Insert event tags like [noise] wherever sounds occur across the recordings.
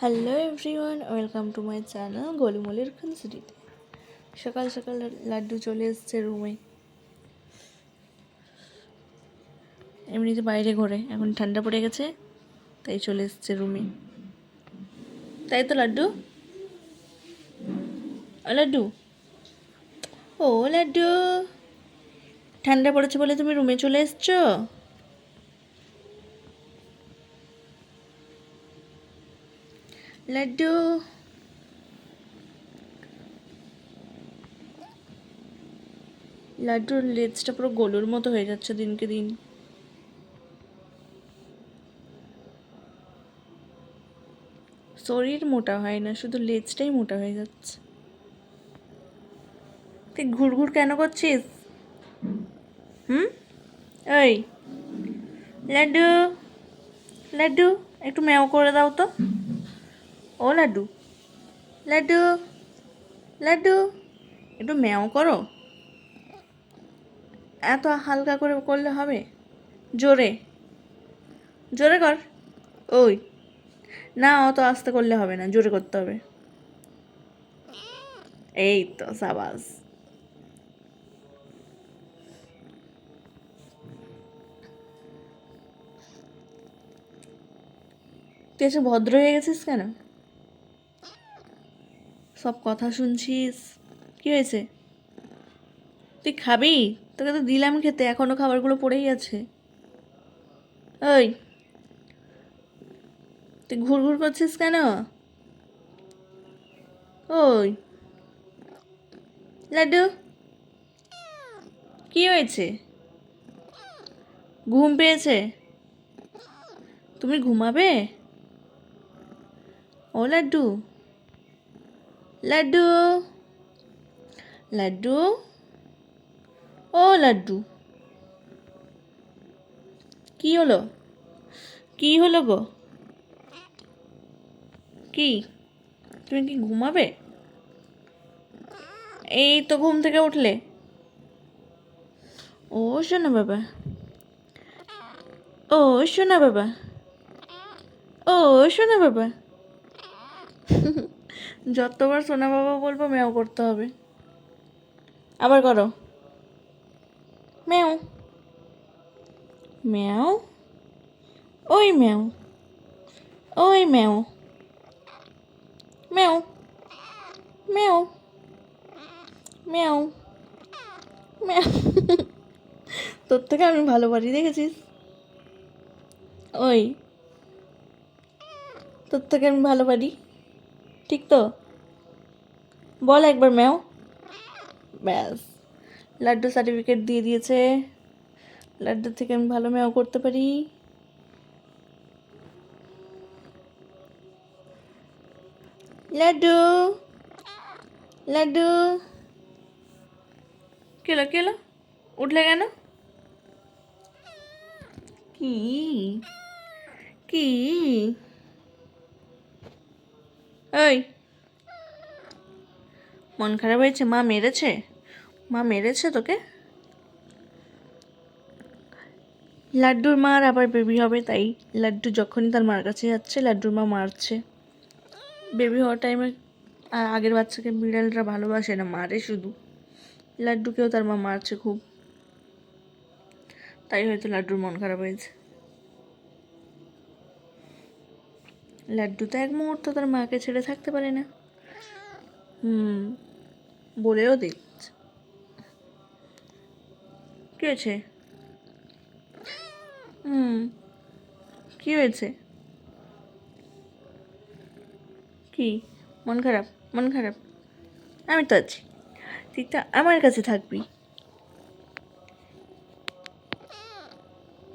Hello everyone welcome to my channel গলিমলির খুনসুরিতে সকাল সকাল লাড্ডু চলে এসছে রুমে এমনিতে বাইরে ঘোরে, এখন ঠান্ডা পড়ে গেছে, তাই চলে এসছে রুমে তাই তো লাড্ডু? লাড্ডু? ও, লাড্ডু। ঠান্ডা পড়েছে বলে তুমি রুমে চলে এসছো? লাড্ডু লাড্ডুর লেজটা পুরো গোলুর মতো হয়ে যাচ্ছে দিনকে দিন। শরীর মোটা হয় না, শুধু লেজটাই মোটা হয়ে যাচ্ছে। তুই ঘুরঘুর কেন করছিস? হুম? ওই লাড্ডু লাড্ডু একটু ম্যাও করে দাও তো। ও লাড্ডু। লাড্ডু লাড্ডু। একটু ম্যাও করো। এত হালকা করে করলে হবে? জোরে। জোরে কর। ওই। না, অত আস্তে করলে হবে না, জোরে করতে হবে। এই তো, সাবাস। তুই এসে ভদ্র হয়ে গেছিস কেন? সব কথা শুনছিস? কি হয়েছে? তুই খাবি? তোকে তো দিলাম খেতে, এখনও খাবারগুলো পড়েই আছে। ওই তুই ঘুরঘুর করছিস কেন? ওই, লাড্ডু, কি হয়েছে? ঘুম পেয়েছে? তুমি ঘুমাবে? ও লাড্ডু লাড্ডু লাড্ডু ও লাড্ডু কি হলো? কি হলো গো? কি? তুমি কি ঘুমাবে? এই তো ঘুম থেকে উঠলে। ও, শোনো বাবা। ও, শোনা বাবা। ও, শোনা বাবা। [laughs] যতবার সোনা বাবা বলব ম্যাও করতে হবে। আবার করো। ম্যাও ম্যাও ওই ম্যাও ওই ম্যাও ম্যাও ম্যাও ম্যাও ম্যাও তোর থেকে আমি ভালো পারি, দেখেছিস? ওই। তোর থেকে আমি ভালো পারি। ঠিক তো? বল একবার ম্যাও। ব্যাস। লাড্ডু সার্টিফিকেট দিয়ে দিয়েছে। লাড্ডু থেকে আমি ভালো ম্যাও করতে পারি। লাড্ডু লাড্ডু। কেলো কেলো। উঠলে কেন? কি? কি? ওই মন খারাপ হয়েছে? মা মেরেছে? মা মেরেছে তোকে? লাড্ডুর মার আবার বেবি হবে, তাই লাড্ডু যখনই তার মার কাছে যাচ্ছে, লাড্ডুর মা মারছে। বেবি হওয়ার টাইমে আগের বাচ্চাকে বিড়ালরা ভালোবাসে না, মারে শুধু। লাড্ডুকেও তার মা মারছে খুব। তাই হয়তো লাড্ডুর মন খারাপ হয়েছে। লাড্ডু তো এক মুহূর্ত তার মাকে ছেড়ে থাকতে পারে না। হুম, বলেও দিচ্ছে। কী হয়েছে? হুম, কী হয়েছে? কি? মন খারাপ মন খারাপ। আমি তো আছি। তো আমার কাছে থাকবি।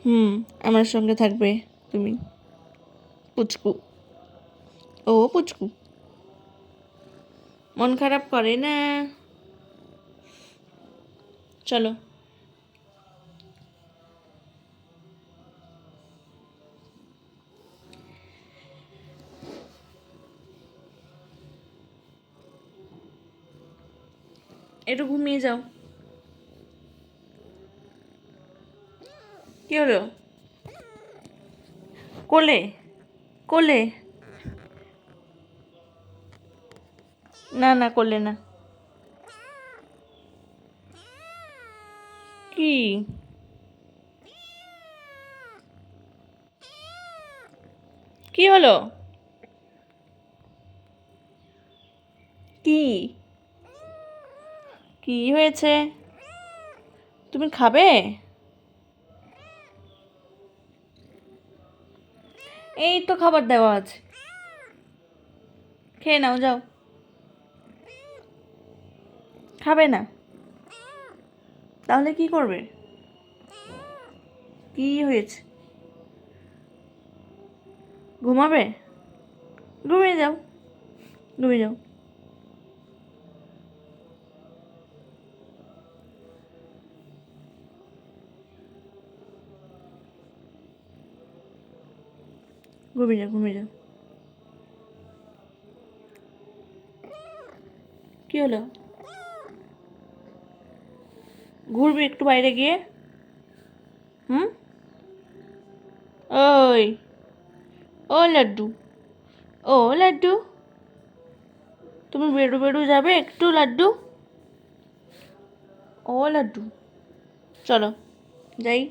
হুম, আমার সঙ্গে থাকবে তুমি। পুচকু। ও পুচকু। মন খারাপ করে না? চলো। একটু ঘুমিয়ে যাও। কি হলো? কোলে? কোলে? না না, করলে না। কি? কি হলো? কি? কি হয়েছে? তুমি খাবে? এই তো খাবার দেওয়া আছে। খেয়ে নাও, যাও। খাবে না। তাহলে কি করবে? কি হয়েছে? ঘুমাবে? ঘুমিয়ে যাও। ঘুমিয়ে যাও। ঘুমিয়ে যাও ঘুমিয়ে যাও। কি হলো? ঘুরবি একটু বাইরে গিয়ে? হুম? ওই। ও লাড্ডু। ও লাড্ডু। তুমি বেরু বেরু যাবে একটু লাড্ডু? ও লাড্ডু। চলো, যাই।